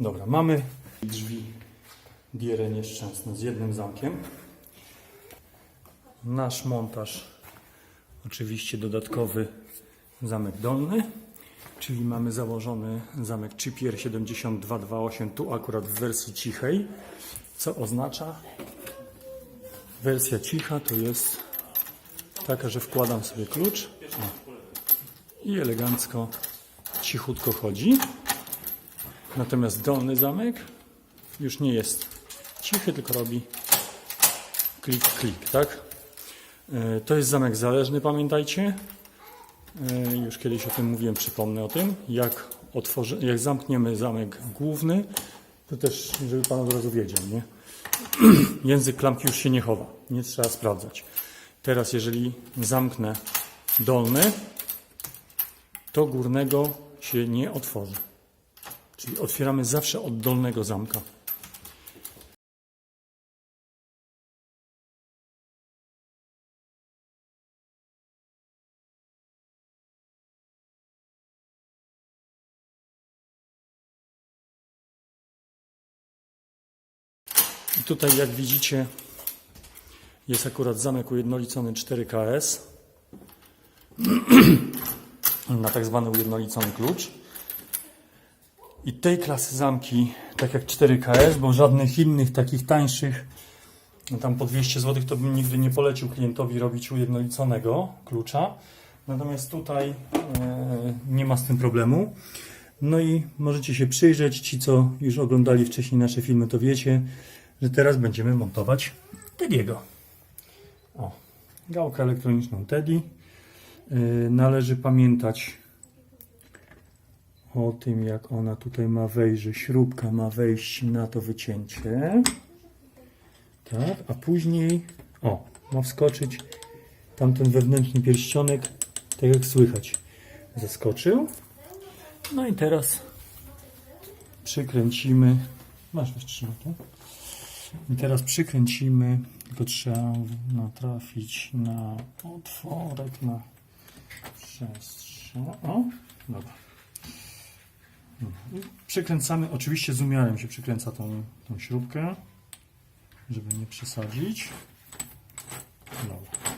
Dobra, mamy drzwi Diere nieszczęsne z jednym zamkiem. Nasz montaż, oczywiście dodatkowy zamek dolny, czyli mamy założony zamek Chipier 7228, tu akurat w wersji cichej, co oznacza wersja cicha to jest taka, że wkładam sobie klucz i elegancko, cichutko chodzi. Natomiast dolny zamek już nie jest cichy, tylko robi klik, klik, tak? E, To jest zamek zależny, pamiętajcie. E, Już kiedyś o tym mówiłem, przypomnę o tym. Jak, otworzy, jak zamkniemy zamek główny, to też, żeby Pan od razu wiedział, nie? Język klamki już się nie chowa, nie trzeba sprawdzać. Teraz, jeżeli zamknę dolny, to górnego się nie otworzy. Czyli otwieramy zawsze od dolnego zamka. I tutaj, jak widzicie, jest akurat zamek ujednolicony 4KS na tak zwany ujednolicony klucz. I tej klasy zamki, tak jak 4KS, bo żadnych innych takich tańszych, no tam po 200 zł, to bym nigdy nie polecił klientowi robić ujednoliconego klucza. Natomiast tutaj e, nie ma z tym problemu. No i możecie się przyjrzeć, ci co już oglądali wcześniej nasze filmy, to wiecie, że teraz będziemy montować Tediego. O, gałkę elektroniczną Teddy. Yy, należy pamiętać o tym, jak ona tutaj ma wejść, że śrubka ma wejść na to wycięcie. Tak, a później, o, ma wskoczyć tamten wewnętrzny pierścionek, tak jak słychać. Zaskoczył. No i teraz przykręcimy. Masz wytrzymać, tak? I teraz przykręcimy, tylko trzeba natrafić na otworek, na przestrzeń. O, dobra. Przykręcamy, oczywiście z umiarem się przykręca tą, tą śrubkę, żeby nie przesadzić. Dobra.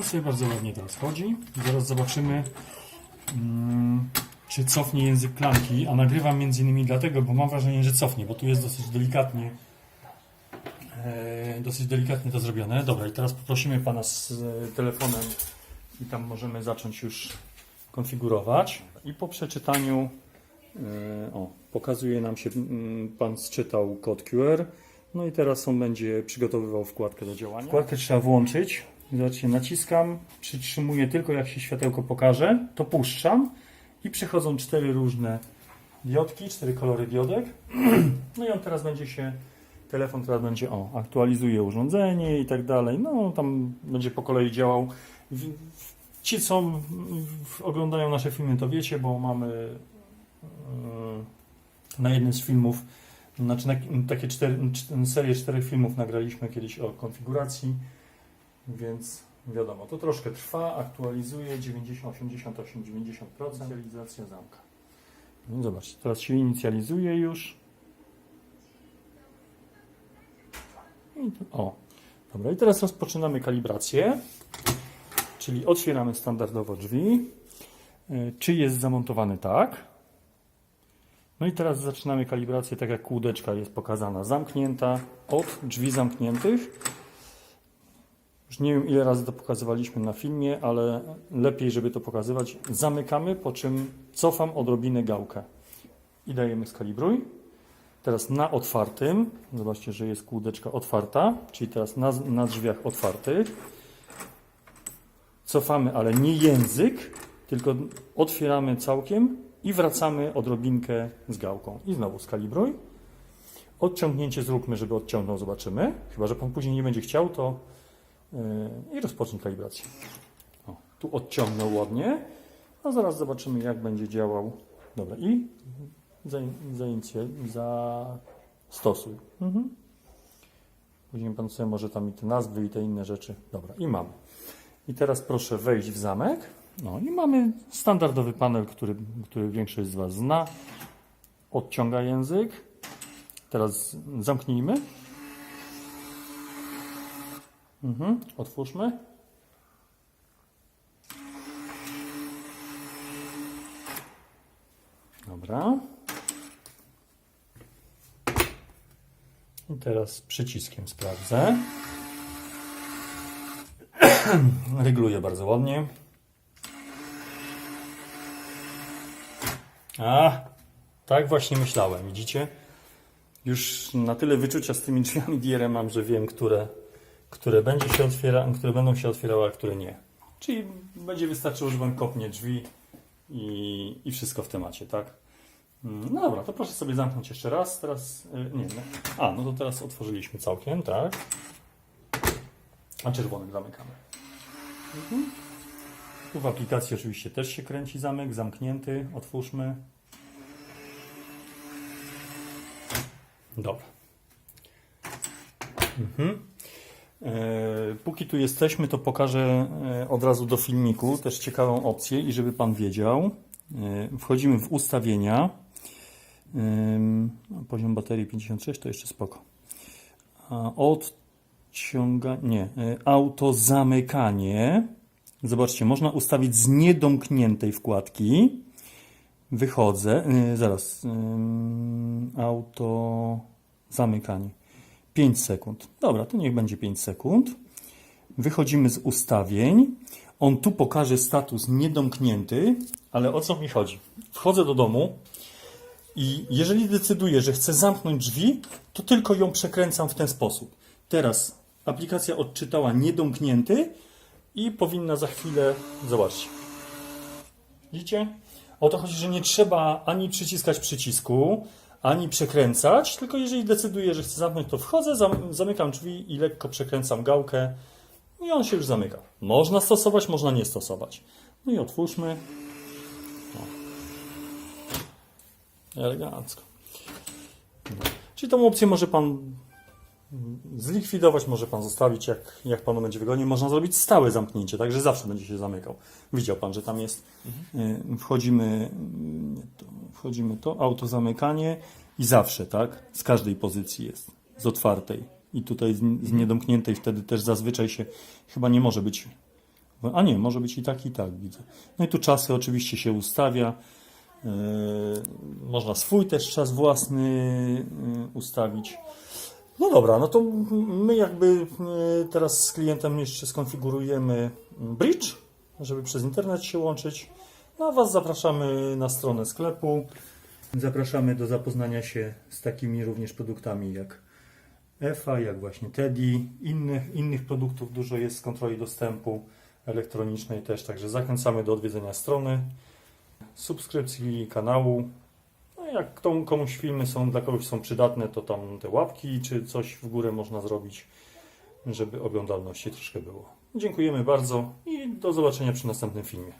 I sobie bardzo ładnie teraz chodzi. Zaraz zobaczymy, mm, czy cofnie język klamki, a nagrywam między innymi dlatego, bo mam wrażenie, że cofnie, bo tu jest dosyć delikatnie e, dosyć delikatnie to zrobione. Dobra, i teraz poprosimy Pana z telefonem i tam możemy zacząć już konfigurować. I po przeczytaniu e, o, pokazuje nam się, mm, Pan sczytał kod QR, no i teraz on będzie przygotowywał wkładkę do działania. Wkładkę trzeba włączyć. Zobaczcie, naciskam, przytrzymuję tylko jak się światełko pokaże, to puszczam i przychodzą cztery różne diodki, cztery kolory diodek. No i on teraz będzie się, telefon teraz będzie, o, aktualizuje urządzenie i tak dalej. No, tam będzie po kolei działał. W- w- Ci, co oglądają nasze filmy, to wiecie, bo mamy e, na jednym z filmów, znaczy na, takie cztery, cz- serię czterech filmów nagraliśmy kiedyś o konfiguracji, więc wiadomo, to troszkę trwa, aktualizuje 90, 88, 90% realizacja zamka. No zobaczcie, teraz się inicjalizuje już. I O, dobra, i teraz rozpoczynamy kalibrację, czyli otwieramy standardowo drzwi. Y, Czy jest zamontowany tak? No i teraz zaczynamy kalibrację, tak jak kółdeczka jest pokazana, zamknięta od drzwi zamkniętych. Już nie wiem ile razy to pokazywaliśmy na filmie, ale lepiej, żeby to pokazywać. Zamykamy, po czym cofam odrobinę gałkę i dajemy skalibruj. Teraz na otwartym, zobaczcie, że jest kółdeczka otwarta, czyli teraz na, na drzwiach otwartych. Cofamy, ale nie język, tylko otwieramy całkiem i wracamy odrobinkę z gałką. I znowu skalibruj. Odciągnięcie zróbmy, żeby odciągnął, zobaczymy. Chyba, że Pan później nie będzie chciał, to yy, i rozpocznij kalibrację. O, tu odciągnął ładnie, a zaraz zobaczymy, jak będzie działał. Dobra, i zainicję, zastosuj. Mhm. Później Pan sobie może tam i te nazwy i te inne rzeczy. Dobra, i mamy. I teraz proszę wejść w zamek. No i mamy standardowy panel, który, który większość z Was zna. Odciąga język. Teraz zamknijmy. Mhm. Otwórzmy. Dobra. I teraz przyciskiem sprawdzę. Reguluję bardzo ładnie. A, tak właśnie myślałem, widzicie? Już na tyle wyczucia z tymi drzwiami DRM mam, że wiem, które, które, będzie się otwiera, które będą się otwierały, a które nie. Czyli będzie wystarczyło, że Wam kopnie drzwi i, i wszystko w temacie, tak? Mm, No dobra, to proszę sobie zamknąć jeszcze raz. Teraz, y, nie, nie. A, no to teraz otworzyliśmy całkiem, tak? A czerwonym zamykamy. Tu w aplikacji oczywiście też się kręci zamek, zamknięty. Otwórzmy. Dobra. Mhm. E, póki tu jesteśmy, to pokażę e, od razu do filmiku też ciekawą opcję i żeby Pan wiedział. E, wchodzimy w ustawienia. Poziom baterii 56 to jeszcze spoko. A Odciąga... Nie. y, Auto zamykanie. Zobaczcie, można ustawić z niedomkniętej wkładki. Wychodzę. y, Zaraz. Auto zamykanie. 5 sekund. Dobra, to niech będzie 5 sekund. Wychodzimy z ustawień. On tu pokaże status niedomknięty, ale o co mi chodzi? Wchodzę do domu, i jeżeli decyduję, że chcę zamknąć drzwi, to tylko ją przekręcam w ten sposób. Teraz aplikacja odczytała niedomknięty i powinna za chwilę, zobaczcie. Widzicie? O to chodzi, że nie trzeba ani przyciskać przycisku, ani przekręcać, tylko jeżeli decyduję, że chcę zamknąć, to wchodzę, zam- zamykam drzwi i lekko przekręcam gałkę i on się już zamyka. Można stosować, można nie stosować. No i otwórzmy. Elegancko. Czyli tą opcję może Pan zlikwidować, może Pan zostawić, jak, jak Panu będzie wygodnie. Można zrobić stałe zamknięcie, także zawsze będzie się zamykał. Widział Pan, że tam jest, y, wchodzimy, y, to, wchodzimy to, auto zamykanie i zawsze, tak? Z każdej pozycji jest, z otwartej. I tutaj z, z niedomkniętej wtedy też zazwyczaj się chyba nie może być. A nie, może być i tak, i tak, widzę. No i tu czasy oczywiście się ustawia. Yy, Można swój też czas własny yy, ustawić. No dobra, no to my jakby yy, teraz z klientem jeszcze skonfigurujemy bridge, żeby przez internet się łączyć. No a Was zapraszamy na stronę sklepu. Zapraszamy do zapoznania się z takimi również produktami jak EFA, jak właśnie Teddy. Innych, innych produktów dużo jest z kontroli dostępu elektronicznej też, także zachęcamy do odwiedzenia strony subskrypcji kanału. Jak kto- komuś filmy są dla kogoś są przydatne, to tam te łapki czy coś w górę można zrobić, żeby oglądalności troszkę było. Dziękujemy bardzo i do zobaczenia przy następnym filmie.